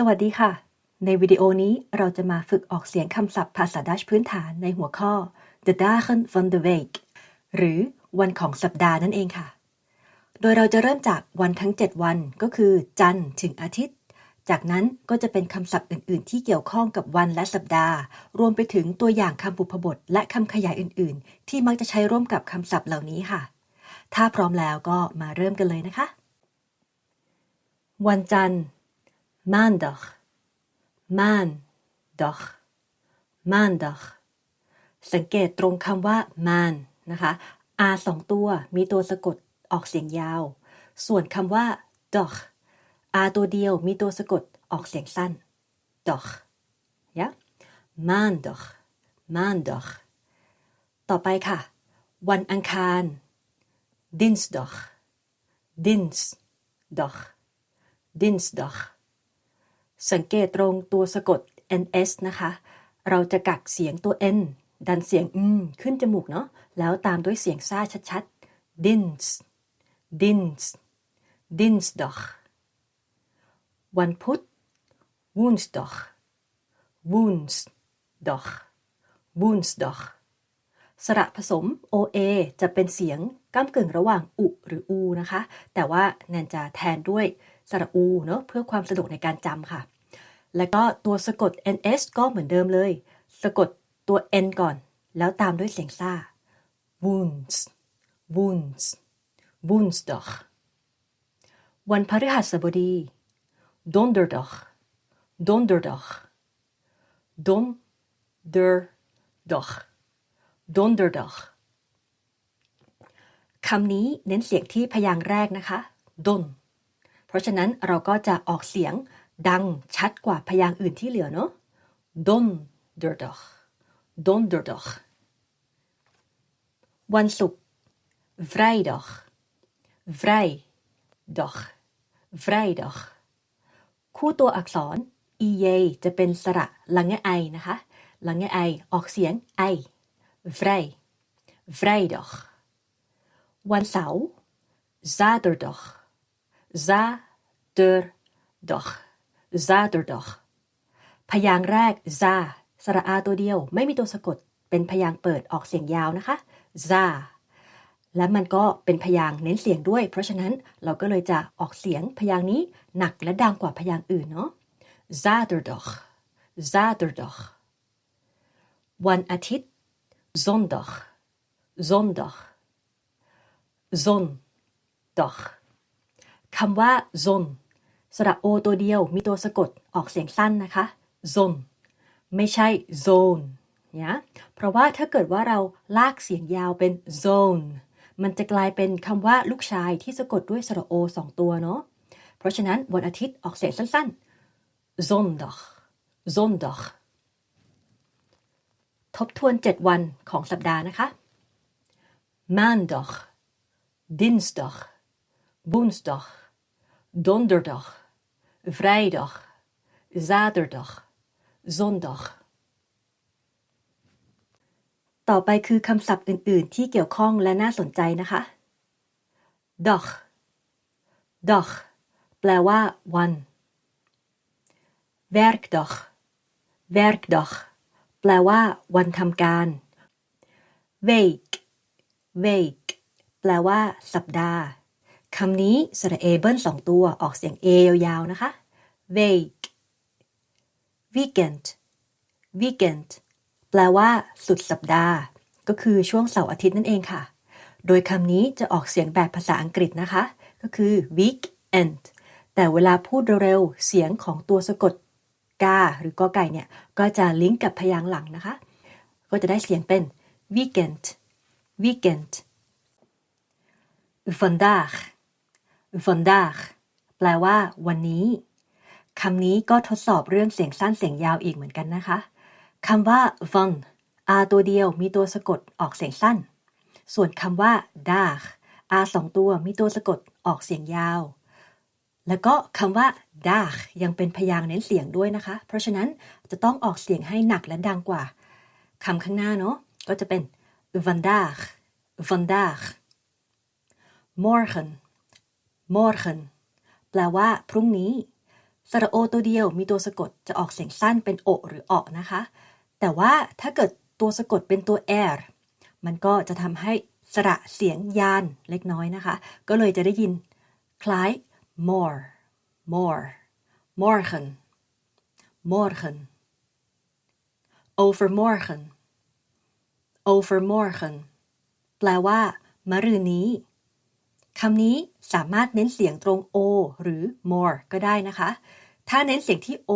สวัสดีค่ะ ในวิดีโอนี้เราจะมาฝึกออกเสียงคำศัพท์ภาษาดัชพื้นฐานในหัวข้อ The Dagen van de Week หรือวันของสัปดาห์นั่นเองค่ะ โดยเราจะเริ่มจากวันทั้ง 7 วันก็คือ จันทร์ถึงอาทิตย์ จากนั้นก็จะเป็นคำศัพท์อื่น ๆ ที่เกี่ยวข้องกับวันและสัปดาห์ รวมไปถึงตัวอย่างคำบุพบท และคำขยายอื่น ๆ ที่มักจะใช้ร่วมกับคำศัพท์เหล่านี้ค่ะ ถ้าพร้อมแล้วก็มาเริ่มกันเลยนะคะ วันจันทร์ maandag maandag maandag สังเกตตรงคำว่า man นะคะ r สองตัวมีตัวสะกดออกเสียงยาว ส่วนคำว่า dag r ตัวเดียวมีตัวสะกดออกเสียงสั้น dag ยะ maandag maandag ต่อไปค่ะ วันอังคาร dinsdag dinsdag dinsdag สังเกตตรงตัวสะกด ns นะคะ เราจะกักเสียงตัว n ดันเสียงอืมขึ้นจมูกเนาะ แล้วตามด้วยเสียงซ่าชัดๆ dins dins dinsdag วันพุธ woensdag woensdag woensdag สระผสม OA จะเป็นเสียงก้ามกึ่งระหว่างอุหรืออูนะคะ แต่ว่าแนนจะแทนด้วยสระอูเนาะเพื่อความสะดวกในการจำค่ะ แล้วก็ตัวสะกด ns ก็เหมือนเดิมเลย สะกดตัว n ก่อน แล้วตามด้วยเสียงซ่า woens woens woensdag วันพฤหัสบดี donderdag donderdag donderdag donderdag คำนี้เน้นเสียงที่พยางค์แรกนะคะ don เพราะฉะนั้นเราก็จะออกเสียง ดังชัดกว่าพยางค์อื่นที่เหลือเนาะ donderdag donderdag วันศุกร์ vrijdag vrijdag vrijdag คู่ตัวอักษร e จะเป็นสระลังเงไอนะคะ ลังเงไอออกเสียงไอ vrij vrijdag วันเสาร์ zaterdag zaterdag zaterdag พยางค์แรก za สระอาตัวเดียว ไม่มีตัวสะกด เป็นพยางค์เปิดออกเสียงยาวนะคะ za และมันก็เป็นพยางค์เน้นเสียงด้วย เพราะฉะนั้นเราก็เลยจะออกเสียงพยางค์นี้หนักและดังกว่าพยางค์อื่นเนาะ zaterdag zaterdag วันอาทิตย์ zondag zondag zondag คำว่า zon สระโอตัวเดียวมีตัวสะกดออกเสียงสั้นนะคะ zon ไม่ใช่ zone เนี่ยเพราะว่าถ้าเกิดว่าเราลากเสียงยาวเป็น zone มันจะกลายเป็นคำว่าลูกชายที่สะกดด้วยสระโอสองตัวเนาะ เพราะฉะนั้นวันอาทิตย์ออกเสียงสั้นๆ zondag zondag ทบทวน 7 วันของสัปดาห์นะคะ maandag dinsdag woensdag donderdag vrijdag zaterdag zondag ต่อไปคือคำศัพท์อื่น ๆ ที่เกี่ยวข้องและน่าสนใจนะคะ dag dag แปลว่า วัน werkdag werkdag แปลว่า วันทำการ week week แปลว่า สัปดาห์ คำนี้สระเอเบิ้ลสองตัวออกเสียง a ยาวๆนะคะ week weekend weekend แปลว่า สุดสัปดาห์ ก็คือช่วงเสาร์อาทิตย์นั่นเองค่ะ โดยคำนี้จะออกเสียงแบบภาษาอังกฤษนะคะ ก็คือ weekend แต่เวลาพูดเร็วๆ เสียงของตัวสะกดกาหรือกอไก่เนี่ย ก็จะลิงก์กับพยางค์หลังนะคะ ก็จะได้เสียงเป็น weekend weekend vandaag vandaag แปลว่า วันนี้ คำนี้ก็ทดสอบเรื่องเสียงสั้นเสียงยาวอีกเหมือนกันนะคะ คำว่า van r ตัวเดียวมีตัวสะกดออกเสียงสั้น ส่วนคำว่า dag r สองตัวมีตัวสะกดออกเสียงยาว แล้วก็คำว่า dag ยังเป็นพยางค์เน้นเสียงด้วยนะคะ เพราะฉะนั้นจะต้องออกเสียงให้หนักและดังกว่าคำข้างหน้าเนาะก็จะเป็น vandaag vandaag morgen morgen แปลว่า พรุ่งนี้ สระโอตัวเดียวมีตัวสะกดจะออกเสียงสั้นเป็นโอ หรือออนะคะ แต่ว่าถ้าเกิดตัวสะกดเป็นตัว r มันก็จะทำให้สระเสียงยานเล็กน้อยนะคะ ก็เลยจะได้ยิน คล้าย more more morgen morgen overmorgen overmorgen แปลว่า มะรืนนี้ คำนี้สามารถเน้นเสียงตรง o หรือ more ก็ได้นะคะ ถ้าเน้นเสียงที่ o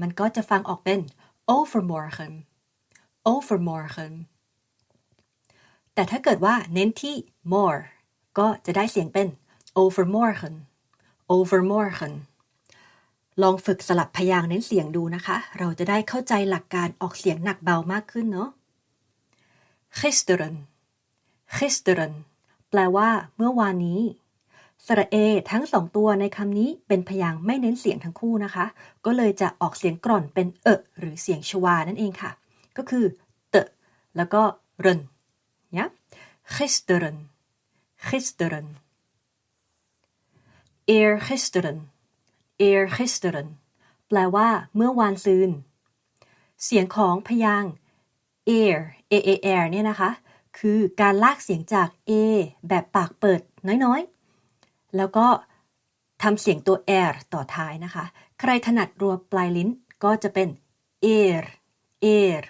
มันก็จะฟังออกเป็น overmorgen overmorgen แต่ถ้าเกิดว่าเน้นที่ more ก็จะได้เสียงเป็น overmorgen overmorgen ลองฝึกสลับพยางค์เน้นเสียงดูนะคะ เราจะได้เข้าใจหลักการออกเสียงหนักเบามากขึ้นเนาะ gisteren gisteren แปลว่า เมื่อวานนี้สระเอ ทั้งสองตัวในคำนี้เป็นพยางไม่เน้นเสียงทั้งคู่นะคะ ก็เลยจะออกเสียงกร่อนเป็นเอะหรือเสียงชวานั่นเองค่ะ ก็คือเตะแล้วก็เรนเนี่ย gisteren gisteren eergisteren eergisteren แปลว่า เมื่อวานซืน เสียงของพยางค์ air a a r เนี่ยนะคะ คือการลากเสียงจาก a แบบปากเปิดน้อยๆ แล้วก็ทำเสียงตัว air ต่อท้ายนะคะ ใครถนัดรัวปลายลิ้นก็จะเป็น air air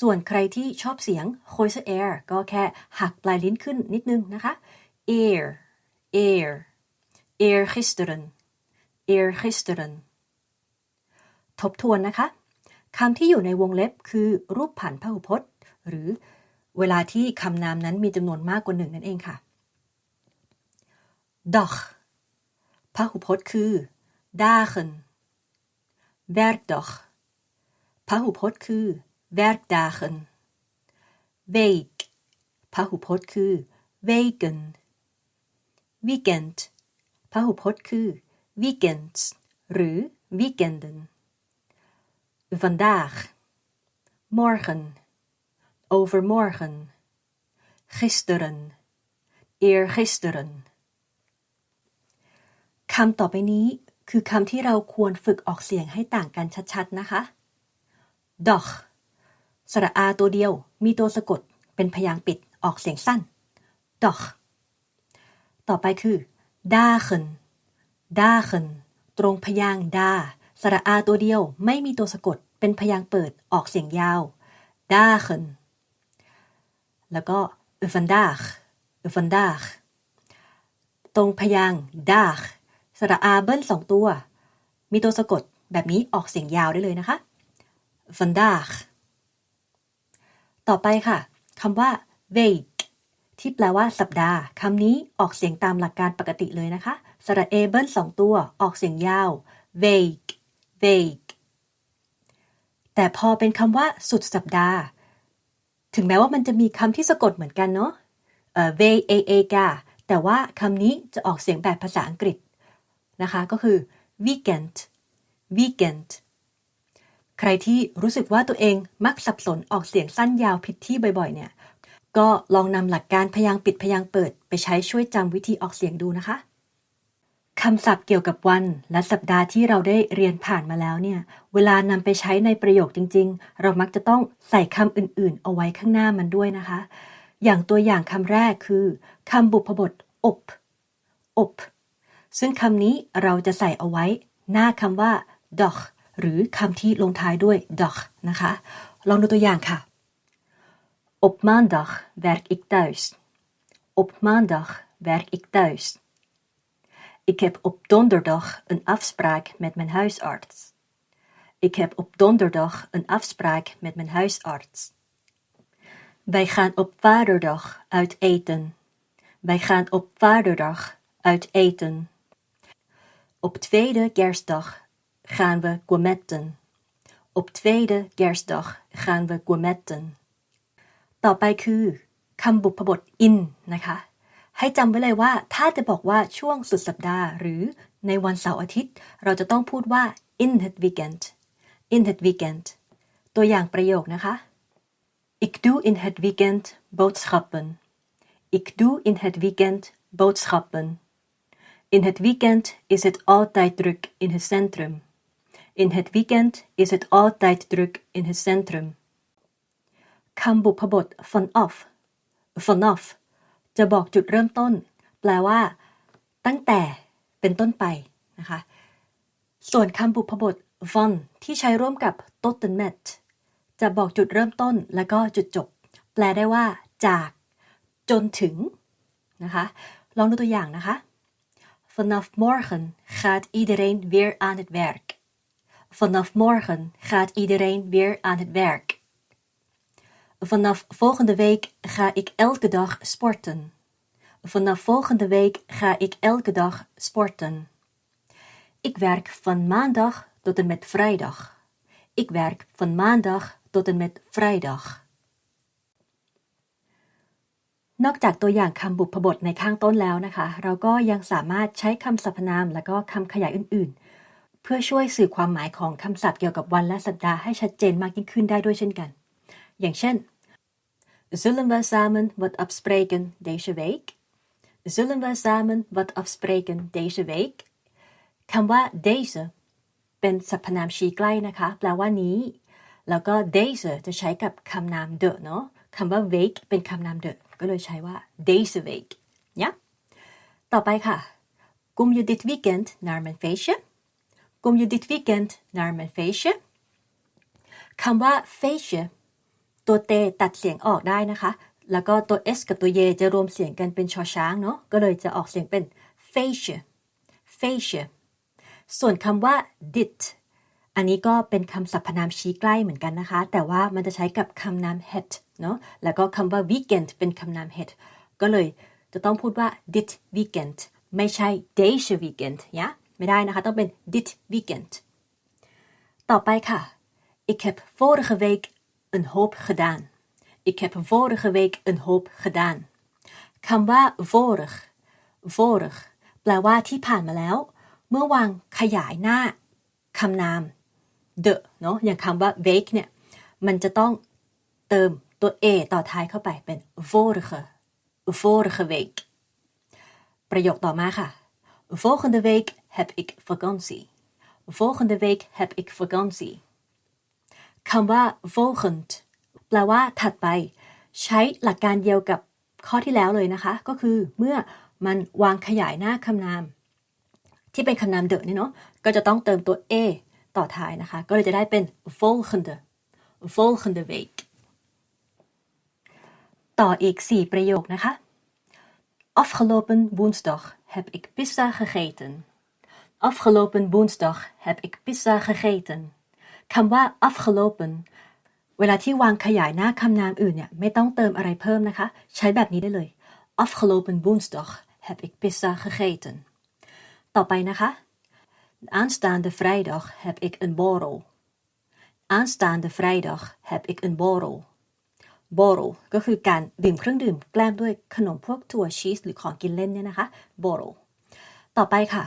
ส่วนใครที่ชอบเสียง c o i s e air ก็แค่หักปลายลิ้นขึ้นนิดนึงนะคะ air air eergisteren eergisteren ทบทวนนะคะคำที่อยู่ในวงเล็บคือรูปผันพหูพจน์ หรือ เวลาที่คำนามนั้นมีจำนวนมากกว่าหนึ่งนั่นเองค่ะ dag พหูพจน์คือ dagen werkdag พหูพจน์คือ werkdagen week พหูพจน์คือ weken weekend พหูพจน์คือ weekends หรือ weekenden vandaag morgen overmorgen gisteren eergisteren คำต่อไปนี้คือคำที่เราควรฝึกออกเสียงให้ต่างกันชัดๆนะคะ doch สระอาตัวเดียวมีตัวสะกดเป็นพยางค์ปิดออกเสียงสั้น doch ต่อไปคือ dagen dagen ตรงพยางค์ดาสระอาตัวเดียวไม่มีตัวสะกดเป็นพยางค์เปิดออกเสียงยาว dagen แล้วก็ vandaag vandaag ตรงพยางค์ dag สระอาเบิ้ลสองตัว มีตัวสะกดแบบนี้ออกเสียงยาวได้เลยนะคะ vandaag ต่อไปค่ะคำว่า week ที่แปลว่าสัปดาห์คำนี้ออกเสียงตามหลักการปกติเลยนะคะ สระเอเบิ้ลสองตัวออกเสียงยาว week week แต่พอเป็นคำว่าสุดสัปดาห์ ถึงแม้ว่ามันจะมีคำที่สะกดเหมือนกันเนาะเอ่อ v a a g a แต่ว่าคำนี้จะออกเสียงแบบภาษาอังกฤษนะคะ ก็คือ weekend weekend ใครที่รู้สึกว่าตัวเองมักสับสนออกเสียงสั้นยาวผิดที่บ่อยๆ เนี่ย ก็ลองนำหลักการพยางค์ปิดพยางค์เปิด ไปใช้ช่วยจำวิธีออกเสียงดูนะคะ คำศัพท์เกี่ยวกับวันและสัปดาห์ที่เราได้เรียนผ่านมาแล้วเนี่ย เวลานำไปใช้ในประโยคจริง ๆ เรามักจะต้องใส่คำอื่นๆ เอาไว้ข้างหน้ามันด้วยนะคะ อย่างตัวอย่างคำแรกคือคำบุพบทอบ อบ ซึ่งคำนี้เราจะใส่เอาไว้ หน้าคำว่า doch หรือคำที่ลงท้ายด้วย doch นะคะ ลองดูตัวอย่างค่ะ Op maandag werk ik thuis. Op maandag werk ik thuis. Ik heb op donderdag een afspraak met mijn huisarts. Ik heb op donderdag een afspraak met mijn huisarts. Wij gaan op vaderdag uit eten. Wij gaan op vaderdag uit eten. Op tweede kerstdag gaan we gourmetten. Op tweede kerstdag gaan we gourmetten. ต่อไปคือคำบุพบท in นะคะ ให้จำไว้เลยว่า ถ้าจะบอกว่าช่วงสุดสัปดาห์ หรือในวันเสาร์อาทิตย์ เราจะต้องพูดว่า in het weekend in het weekend ตัวอย่างประโยคนะคะ Ik doe in het weekend boodschappen. Ik doe in het weekend boodschappen. In het weekend is het altijd druk in het centrum. In het weekend is het altijd druk in het centrum. คำบุพบท vanaf vanaf จะบอกจุดเริ่มต้น แปลว่า ตั้งแต่เป็นต้นไปนะคะ ส่วนคำบุพบท van ที่ใช้ร่วมกับ tot en met จะบอกจุดเริ่มต้นแล้วก็จุดจบ แปลได้ว่า จากจนถึงนะคะ ลองดูตัวอย่างนะคะ Vanaf morgen gaat iedereen weer aan het werk. Vanaf morgen gaat iedereen weer aan het werk. Vanaf volgende week ga ik elke dag sporten. Vanaf volgende week ga ik elke dag sporten. Ik werk van maandag tot en met vrijdag. Ik werk van maandag tot en met vrijdag. นอกจากตัวอย่างคำบุพบทในข้างต้นแล้วนะคะ เราก็ยังสามารถใช้คำสรรพนามและก็คำขยายอื่น ๆ เพื่อช่วยสื่อความหมายของคำศัพท์เกี่ยวกับวันและสัปดาห์ให้ชัดเจนมากยิ่งขึ้นได้ด้วยเช่นกัน อย่างเช่น Zullen we samen wat afspreken deze week? Zullen we samen wat afspreken deze week? คำว่า deze เป็นสรรพนามชี้ใกล้นะคะ แปลว่านี้ แล้วก็ deze จะใช้กับคำนาม de เนาะคำว่า week เป็นคำนาม de ก็เลยใช้ว่า deze week เนี่ยต่อไปค่ะ Kom je dit weekend naar mijn feestje? Kom je dit weekend naar mijn feestje? คำว่า feestje ตัวเตตัดเสียงออกได้นะคะ แล้วก็ตัว s กับตัวเยจะรวมเสียงกันเป็นชอช้างเนาะ ก็เลยจะออกเสียงเป็น feestje feestje ส่วนคำว่า dit อันนี้ก็เป็นคำสรรพนามชี้ใกล้เหมือนกันนะคะ แต่ว่ามันจะใช้กับคำนาม het เนาะ แล้วก็คำว่า weekend เป็นคำนาม het ก็เลยจะต้องพูดว่า dit weekend ไม่ใช่ deze weekend ยะไม่ได้นะคะ ต้องเป็น dit weekend ต่อไปค่ะ Ik heb vorige week een hoop gedaan. Ik heb vorige week een hoop gedaan. คำว่า vorig vorig แปลว่าที่ผ่านมาแล้ว เมื่อวางขยายหน้าคำนาม the เนาะอย่างคำว่า week เนี่ย มันจะต้องเติมตัว a ต่อท้ายเข้าไปเป็น vorige vorige week ประโยคต่อมาค่ะ Volgende week heb ik vakantie. Volgende week heb ik vakantie. คำว่า volgend แปลว่าถัดไป ใช้หลักการเดียวกับข้อที่แล้วเลยนะคะ ก็คือเมื่อมันวางขยายหน้าคำนาม ที่เป็นคำนามเดอะนี่เนาะก็จะต้องเติมตัว a ต่อท้ายนะคะ ก็เลยจะได้เป็น volgende volgende week ต่ออีก 4 ประโยคนะคะ Afgelopen woensdag heb ik pizza gegeten. Afgelopen woensdag heb ik pizza gegeten. คำว่า afgelopen เวลาที่วางขยายหน้าคำนามอื่นเนี่ยไม่ต้องเติมอะไรเพิ่มนะคะ ใช้แบบนี้ได้เลย Afgelopen woensdag heb ik pizza gegeten. ต่อไปนะคะ Aanstaande vrijdag heb ik een borrel. Aanstaande vrijdag heb ik een borrel. borrel ก็คือการดื่มเครื่องดื่มแกล้มด้วยขนมพวกถั่วชีสหรือของกินเล่นเนี่ยนะคะ borrel ต่อไปค่ะ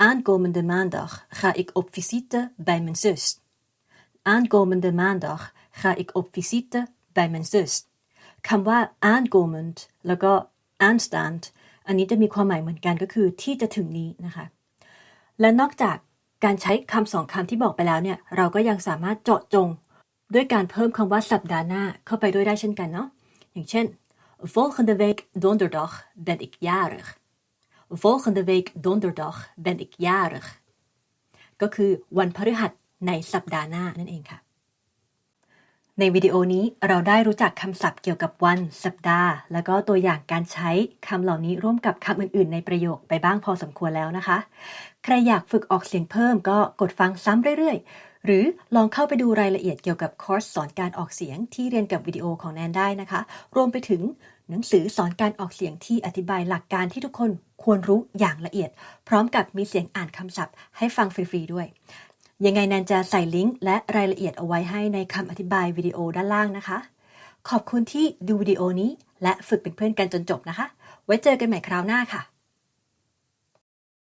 Aankomende maandag ga ik op visite bij mijn zus. Aankomende maandag ga ik op visite bij mijn zus. คำว่า aankomend แล้วก็ aanstaand อันนี้จะมีความหมายเหมือนกันก็คือที่จะถึงนี้นะคะ และนอกจากการใช้คำสองคำที่บอกไปแล้วเนี่ย เราก็ยังสามารถเจาะจง ด้วยการเพิ่มคำว่าสัปดาห์หน้าเข้าไปด้วยได้เช่นกันเนาะ อย่างเช่น volgende week donderdag ben ik jarig volgende week donderdag ben ik jarig ก็คือวันพฤหัสในสัปดาห์หน้านั่นเองค่ะ ในวิดีโอนี้เราได้รู้จักคำศัพท์เกี่ยวกับวัน สัปดาห์ แล้วก็ตัวอย่างการใช้คำเหล่านี้ร่วมกับคำอื่น ๆ ในประโยคไปบ้างพอสมควรแล้วนะคะ ใครอยากฝึกออกเสียงเพิ่มก็กดฟังซ้ำเรื่อยๆ หรือลองเข้าไปดูรายละเอียดเกี่ยวกับคอร์สสอนการออกเสียงที่เรียนกับวิดีโอของแนนได้นะคะ รวมไปถึงหนังสือสอนการออกเสียงที่อธิบายหลักการที่ทุกคนควรรู้อย่างละเอียด พร้อมกับมีเสียงอ่านคำศัพท์ให้ฟังฟรีๆด้วย ยังไงแนนจะใส่ลิงก์และรายละเอียดเอาไว้ให้ในคำอธิบายวิดีโอด้านล่างนะคะ ขอบคุณที่ดูวิดีโอนี้ และฝึกเป็นเพื่อนกันจนจบนะคะ ไว้เจอกันใหม่คราวหน้าค่ะ